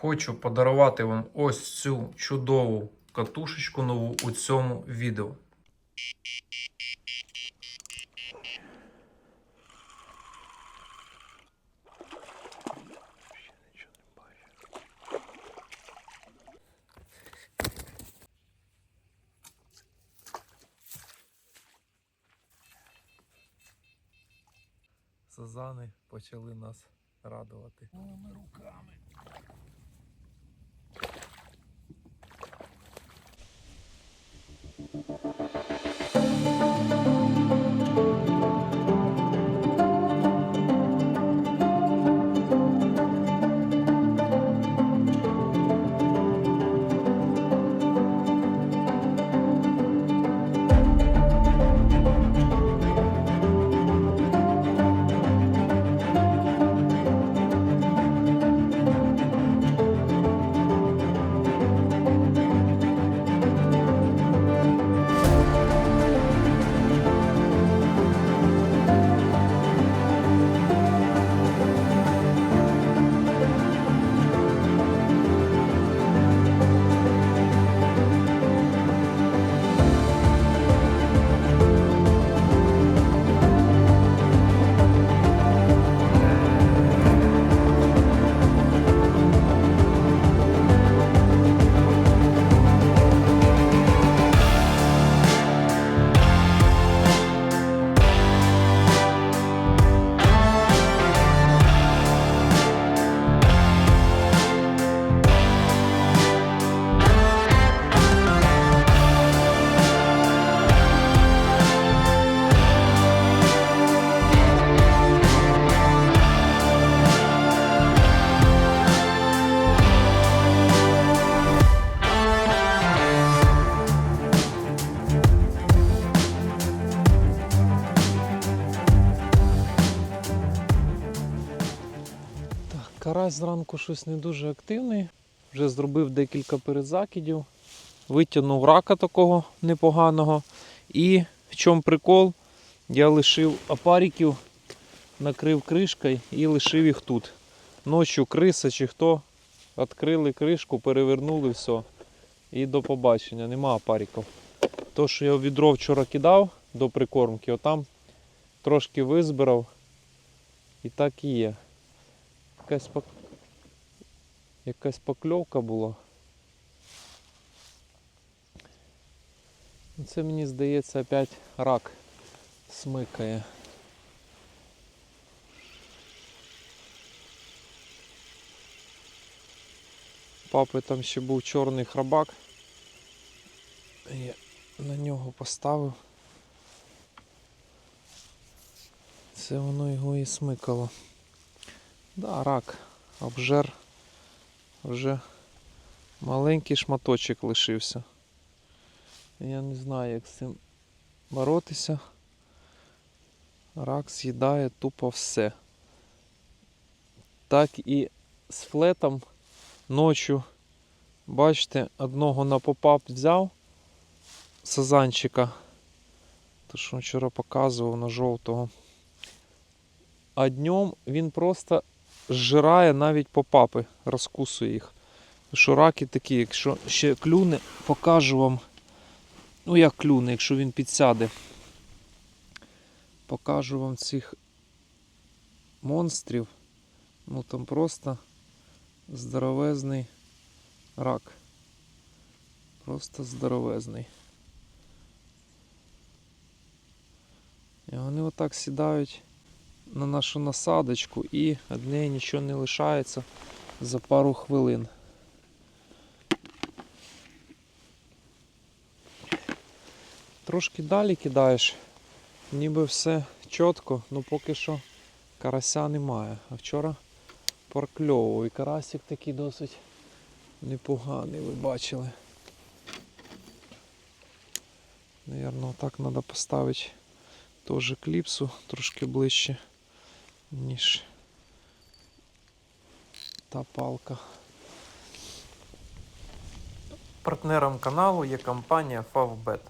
Хочу подарувати вам ось цю чудову катушечку нову у цьому відео. Сазани почали нас радувати. Голими руками. Зранку щось не дуже активний. Вже зробив декілька перезакидів. Витягнув рака такого непоганого. І в чому прикол? Я лишив апариків, накрив кришкою і лишив їх тут. Ночі криса чи хто. Відкрили кришку, перевернули все. І до побачення, нема апариків. То, що я відро вчора кидав до прикормки, отам трошки визбирав. І так і є. Якась. Якась покльовка була. Ну, Це мені здається опять рак смикає. Папи там ще був чорний храбак. Я на нього поставив. Це воно його і смикало. Да, рак, обжер. Вже маленький шматочок лишився. Я не знаю, як з цим боротися. Рак з'їдає тупо все. Так і з флетом ночі, бачите, одного на попап взяв сазанчика. То що вчора показував на жовтого. А днем він просто зжирає навіть попапи, розкусує їх. Що раки такі, якщо ще клюне, покажу вам. Ну як клюне, якщо він підсяде. Покажу вам цих монстрів. Ну там просто здоровезний рак. Просто здоровезний. І вони отак сідають на нашу насадочку і від неї нічого не лишається за пару хвилин. Трошки далі кидаєш, ніби все чітко, ну поки що карася немає. А вчора прокльовував і карасик такий досить непоганий, ви бачили. Наверно, так треба поставити теж кліпсу трошки ближче, ніж та палка. Партнером каналу є компанія Favbet.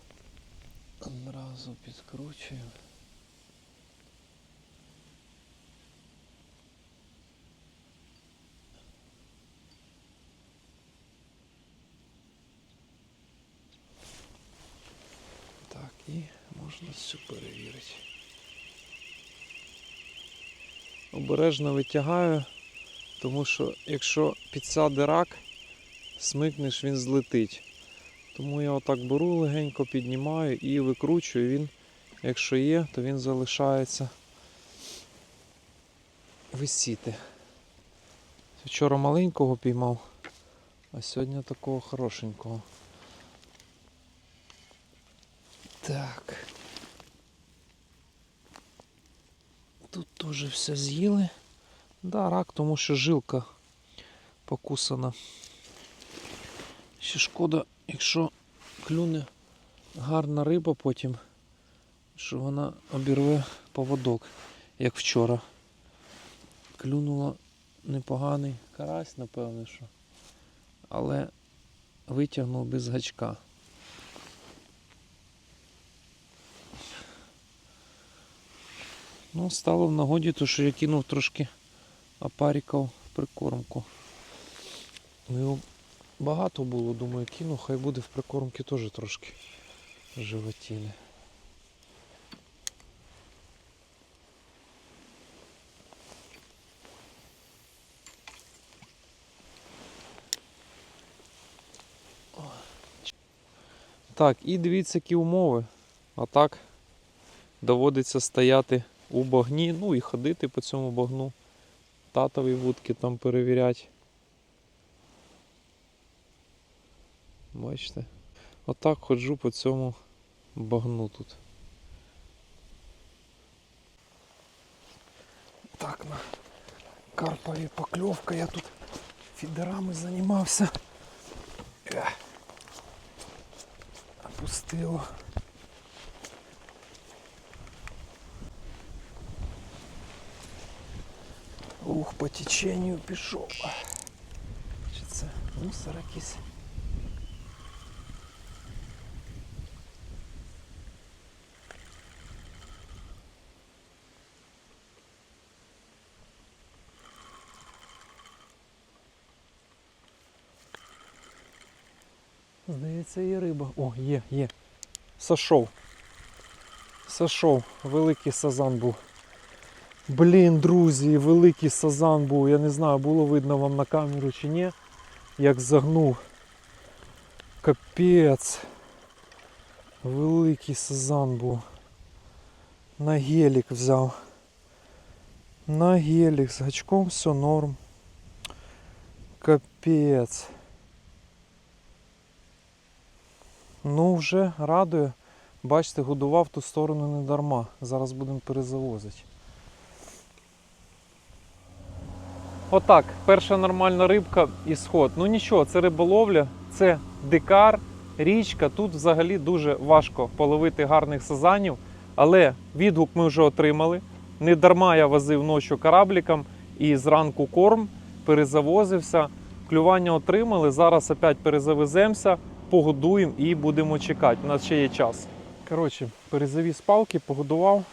Одразу підкручую. Так, і можна все перевірити. Обережно витягаю, тому що якщо підсяде рак, смикнеш, він злетить. Тому я отак беру легенько, піднімаю і викручую. Він, якщо є, то він залишається висіти. Вчора маленького піймав, а сьогодні такого хорошенького. Так. Тут теж все з'їли. Да, рак, тому що жилка покусана. Ще шкода, якщо клюне гарна риба потім, що вона обірве поводок, як вчора. Клюнула непоганий карась, напевно, що. Але витягнув без гачка. Ну, стало в нагоді, то що я кинув трошки апаріків в прикормку. Ну, його багато було, думаю, кину, хай буде в прикормці теж трошки животіни. Так, і дивіться, які умови. А так доводиться стояти у багні, ну і ходити по цьому багну. Татові вудки там перевіряти. Бачите? Отак ходжу по цьому багну тут. Так, на карпові покльовка, я тут фідерами займався. Опустило. Ух, по теченню пішов. Чи це мусор якийсь? Здається, є риба. О, є, є. Сошов. Сошов. Великий сазан був. Блін, друзі, великий сазан був. Я не знаю, було видно вам на камеру чи ні. Як загнув. Капець. Великий сазан був. На гелік взяв. На гелік з гачком все норм. Капець. Ну, вже радує. Бачите, годував ту сторону не дарма. Зараз будемо перезавозити. Отак, перша нормальна рибка і сход. Ну нічого, це риболовля, це дикар, річка. Тут взагалі дуже важко половити гарних сазанів. Але відгук ми вже отримали. Не дарма я возив ночі корабліком і зранку корм, перезавозився. Клювання отримали. Зараз опять перезавеземося, погодуємо і будемо чекати. У нас ще є час. Коротше, перезавіз палки, погодував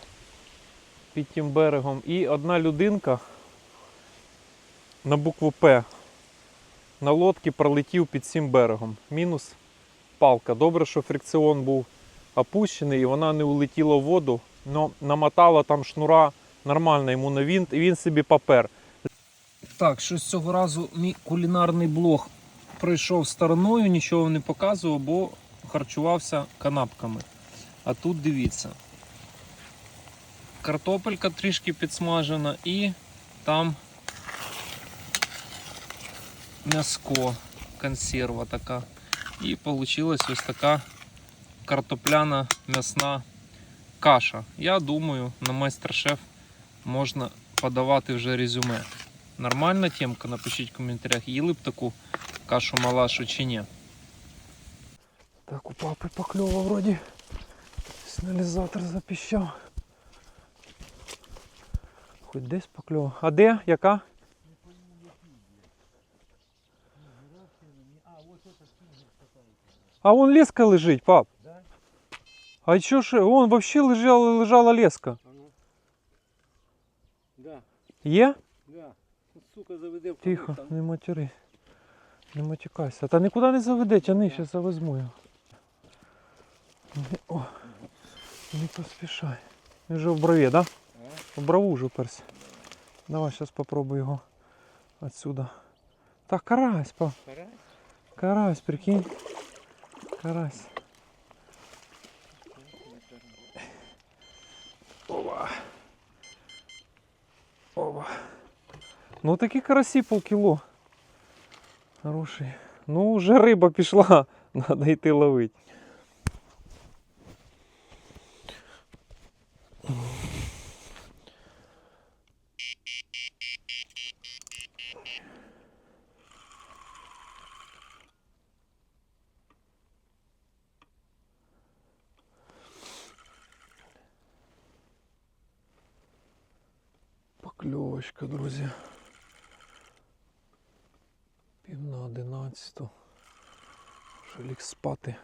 під тим берегом. І одна людинка на букву П на лодці пролетів під цим берегом. Мінус палка. Добре, що фрикціон був опущений і вона не улетіла в воду, але намотала там шнура нормально йому на вінт, і він собі попер. Так, щось цього разу мій кулінарний блог пройшов стороною, нічого не показував, бо харчувався канапками. А тут дивіться. Картопелька трішки підсмажена і там м'яско, консерва така. І вийшла ось така картопляна м'ясна каша. Я думаю, на майстер-шеф можна подавати вже резюме. Нормальна темка, напишіть в коментарях, їли б таку кашу малашу чи ні. Так, у папи покльова вроді. Сигналізатор запіщав. Хоч десь покльова. А де? Яка? А вон леска лежить, пап. Да? А що ж, вон вообще лежала, лежала леска. Ну. Да, Є? да. Сука, заведе в Тихо, там. не матери. Не матюкайся. Та нікуди не заведе, тяни, ще завезьму його. О. Не поспішай. Він вже в брові, да? В брову вже перся. Давай зараз попробуй його отсюда. Так, карась, па. Карась? Карась, прикинь. Карась. Ова. Ова. Ну такі карасі полкіло. Хороший. Ну, вже риба пішла. Надо йти ловити. Покльовочка, друзі. Пів на одинадцяту. Вже ліг спати.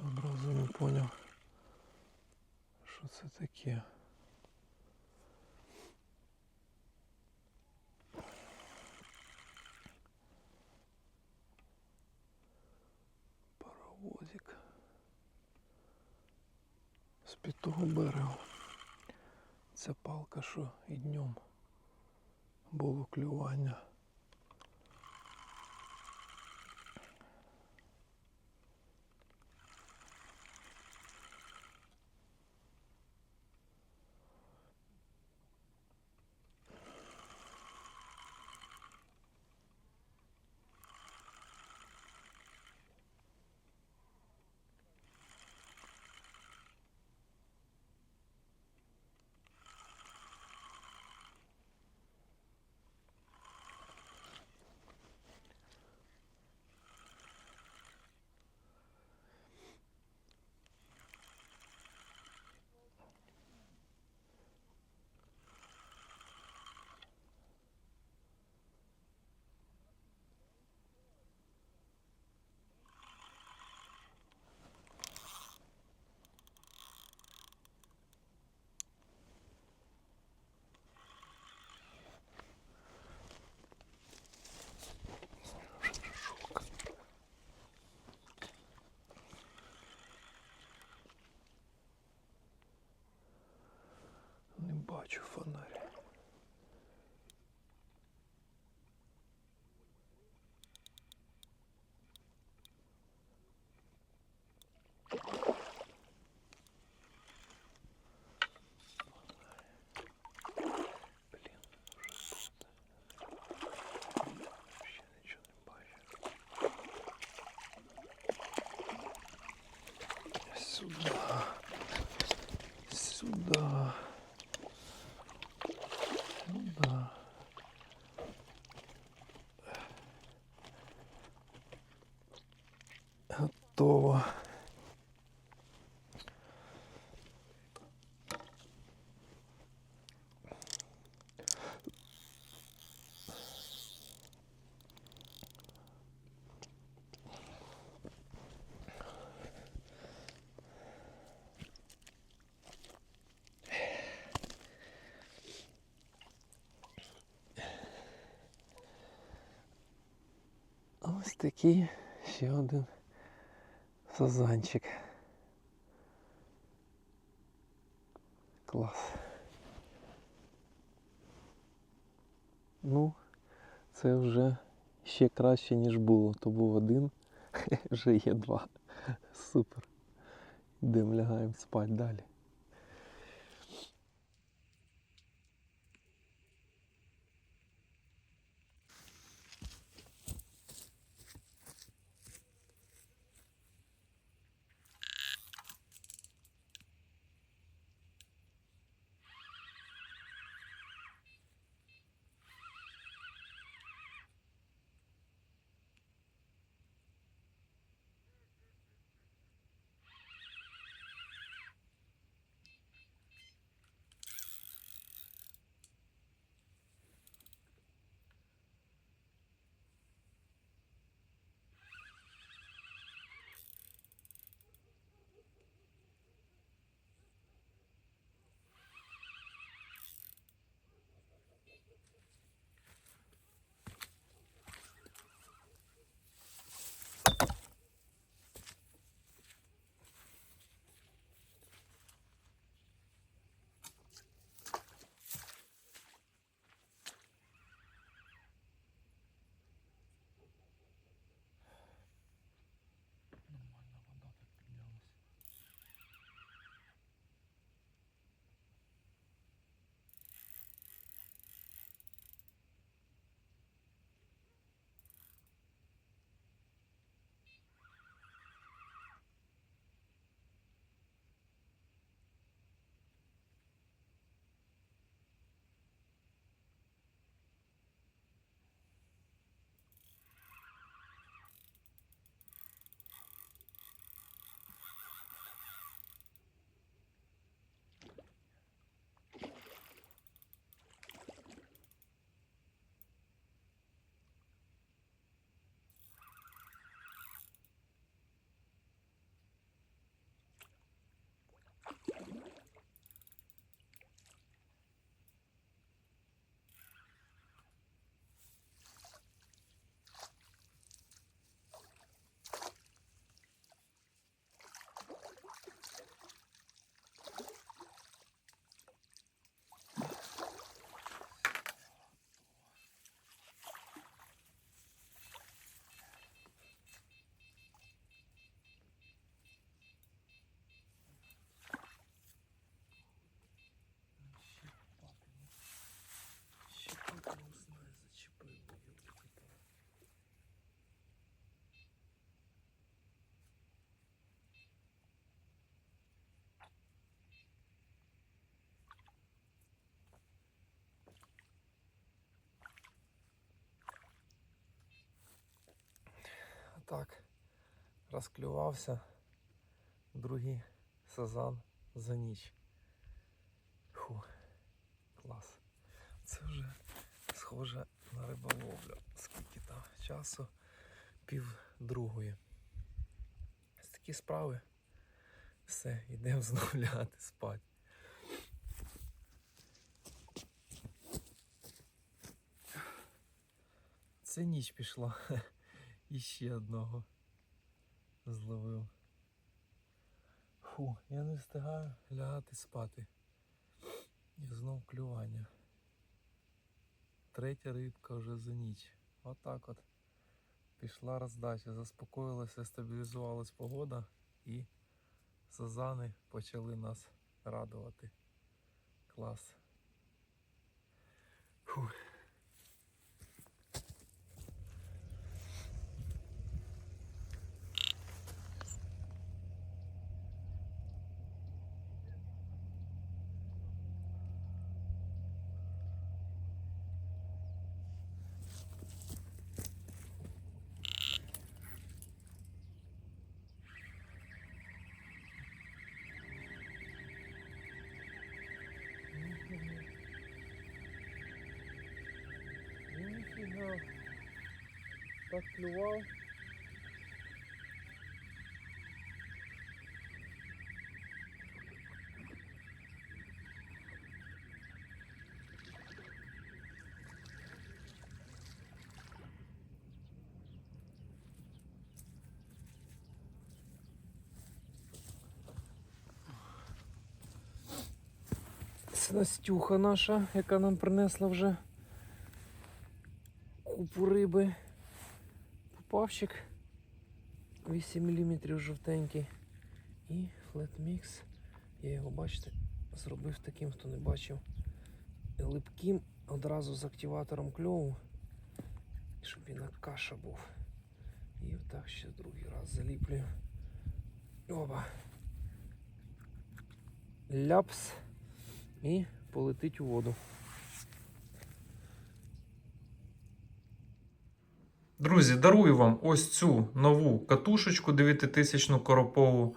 Одразу не поняв, що це таке. Паровозик. З-під того берегу. Ця палка, що і днем було клювання. that you. Готово. Ось такий ще один сазанчик. Клас. Ну, це вже ще краще, ніж було. То був один, вже є два. Супер. Йдемо лягаємо спати далі. Отак. Розклювався другий сазан за ніч. Фу, клас. Це вже схоже на риболовлю. Скільки там часу? Пів другої. Ось такі справи. Все, йдемо знову лягати спати. Це ніч пішла. І ще одного зловив. Фу, я не встигаю лягати спати. І знов клювання. Третя рибка вже за ніч. Отак от. Пішла роздача, заспокоїлася, стабілізувалась погода і сазани почали нас радувати. Клас. Фу. Так Настюха наша, яка нам принесла вже купу риби. Попавчик 8 мм жовтенький. І флетмікс. Я його, бачите, зробив таким, хто не бачив. Липким одразу з активатором кльову, щоб він як каша був. І отак ще другий раз заліплюю. Оба. Ляпс і полетить у воду. Друзі, дарую вам ось цю нову катушечку 9000 коропову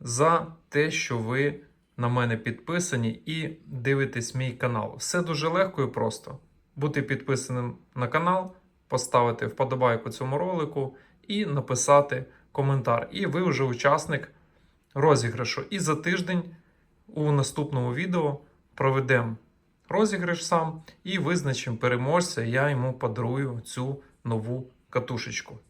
за те, що ви на мене підписані і дивитесь мій канал. Все дуже легко і просто. Бути підписаним на канал, поставити вподобайку цьому ролику і написати коментар. І ви вже учасник розіграшу. І за тиждень у наступному відео проведемо розіграш сам і визначимо переможця. Я йому подарую цю нову катушечку.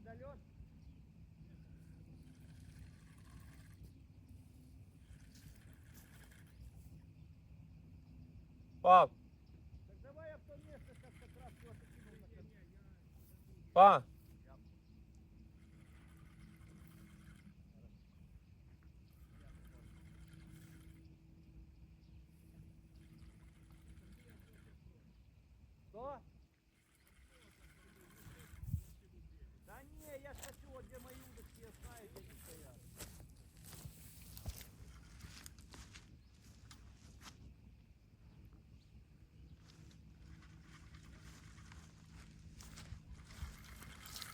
Недолет? Пап, Так давай я в то место сейчас как раз кон- па. Что? Да не, я ж хочу, вот где мои удочки, я знаю, где они стоят.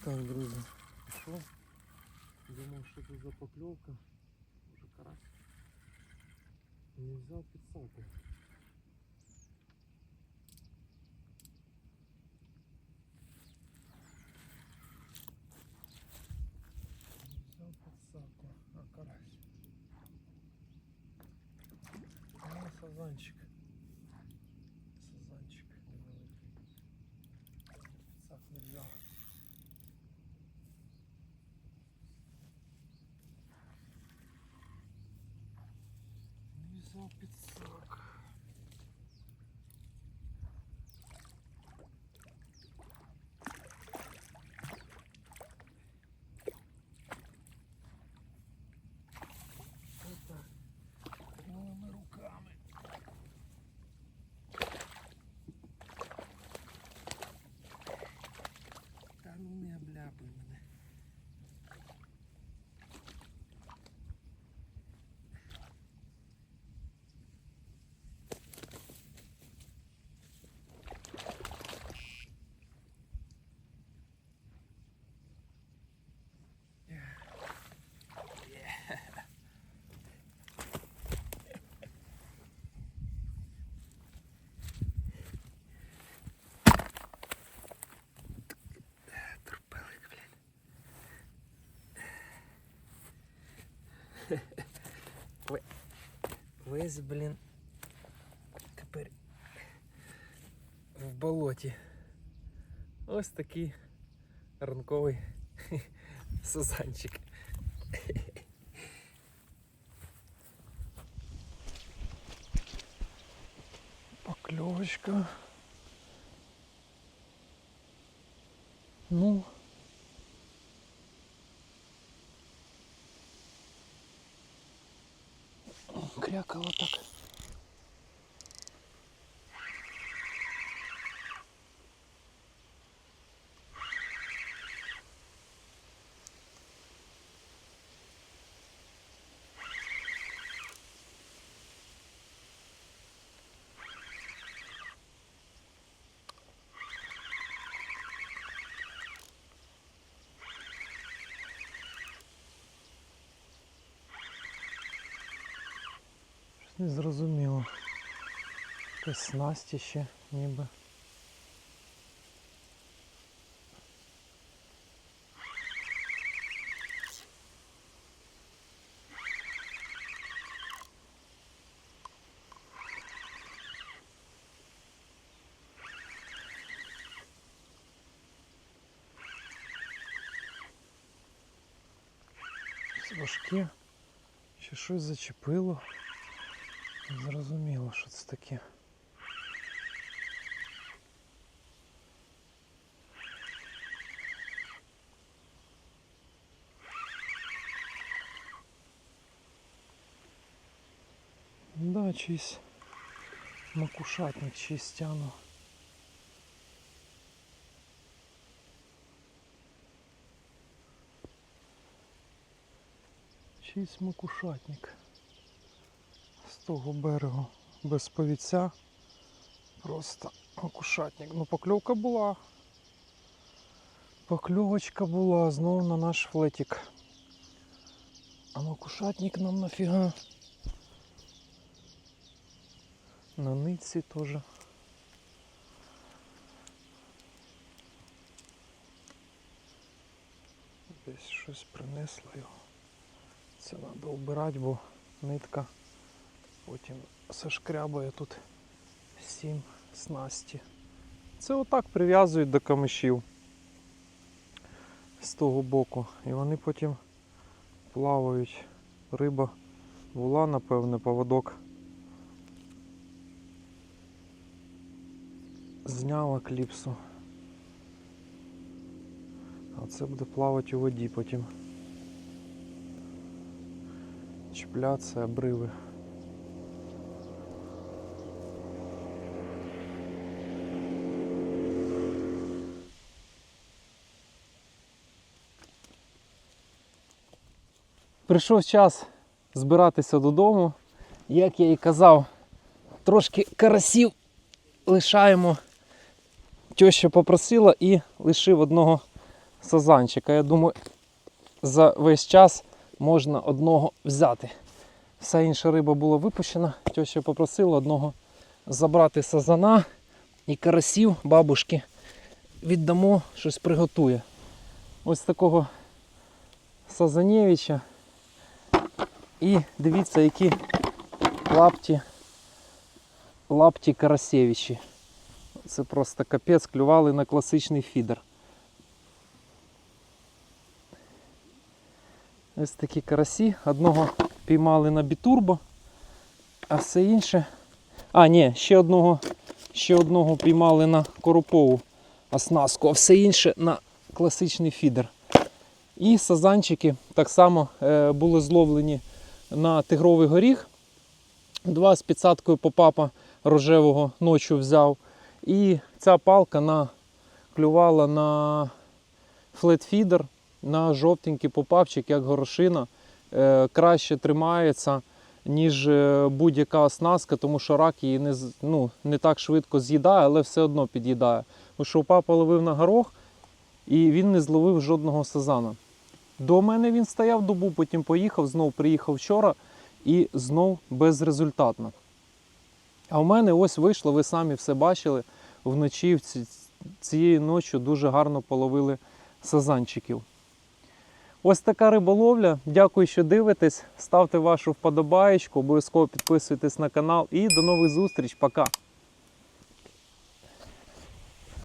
Так, друзі. прийшов. Думав, що це за покльовка. Може карась. Не взяв підсаку. Не взяв підсак. Отак. Голими руками. Та ну не обляпуй мене. Турпелик, блін. Ви- Весь, блін, тепер в болоті. Ось такий ранковий сазанчик. Покльовочка. Ну. Крякало так. Щось не зрозуміло. Якась снасті ще ніби. Важке. Ще щось зачепило. Зрозуміло, що це таке. Да, чийсь макушатник чийсь тянув. Чийсь макушатник з того берегу без повіця. Просто макушатник. Ну покльовка була. Покльовочка була знову на наш флетик. А макушатник нам нафіга. На нитці теж. Десь щось принесло його. Це треба вбирати, бо нитка потім зашкрябає тут сім снасті. Це отак прив'язують до камишів з того боку. І вони потім плавають. Риба була, напевне, поводок. Зняла кліпсу. А це буде плавати у воді потім. Чіплятися обриви. Прийшов час збиратися додому. Як я і казав, трошки карасів лишаємо. Теща попросила і лишив одного сазанчика. Я думаю, за весь час можна одного взяти. Вся інша риба була випущена. Тьоща попросила одного забрати сазана і карасів бабушки. Віддамо, щось приготує. Ось такого Сазанєвича. І дивіться, які лапті, лапті Карасєвичі. Це просто капець, клювали на класичний фідер. Ось такі карасі. Одного піймали на бітурбо, а все інше. А, ні, ще одного, ще одного піймали на коропову оснастку, а все інше на класичний фідер. І сазанчики так само е, були зловлені на тигровий горіх. Два з підсадкою попапа рожевого ночі взяв. І ця палка на, клювала на флетфідер, на жовтенький попапчик, як горошина. Е, краще тримається, ніж е, будь-яка оснастка, тому що рак її не, ну, не так швидко з'їдає, але все одно під'їдає. Тому що папа ловив на горох і він не зловив жодного сазана. До мене він стояв добу, потім поїхав, знов приїхав вчора і знов безрезультатно. А у мене ось вийшло, ви самі все бачили. Вночі в цієї ночі дуже гарно половили сазанчиків. Ось така риболовля. Дякую, що дивитесь. Ставте вашу вподобаєчку, обов'язково підписуйтесь на канал і до нових зустріч. Пока!